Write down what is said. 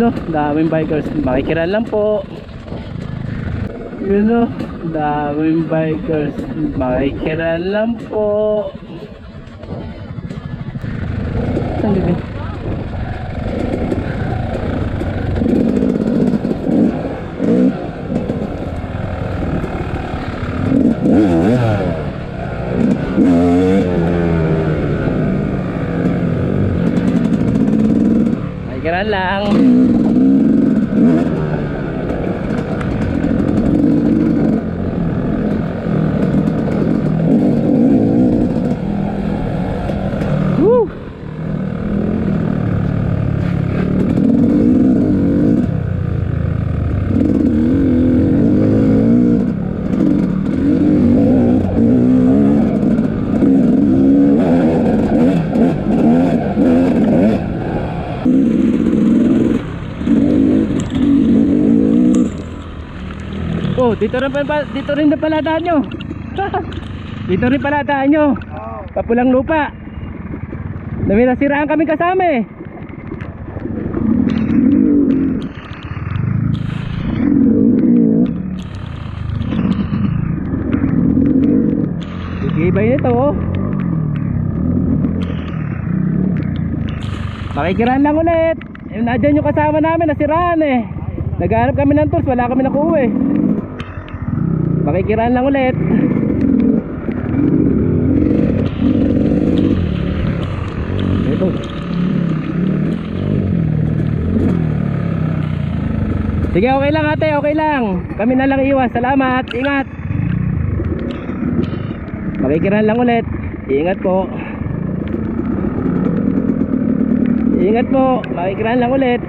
Yun daming bikers. Makikiran lang po. Yun o, daming bikers. Makikiran lang po. Saan gabi? Makikiran lang. Woo! Oh, dito rin pala, dito rin pala daan nyo. dito rin pala daan nyo. Papulang lupa. Dami nasiraan kami kasama eh. Ibay nito oh. Makikiran lang ulit. Yung nadyan yung kasama namin nasiraan eh. Naghanap kami ng tools, wala kami nakuha eh. Makikiran lang ulit. Ito. Sige, okay lang ate, okay lang. Kami na lang iwas. Salamat. Ingat. Makikiran lang ulit. Ingat po. Ingat po. Makikiran lang ulit.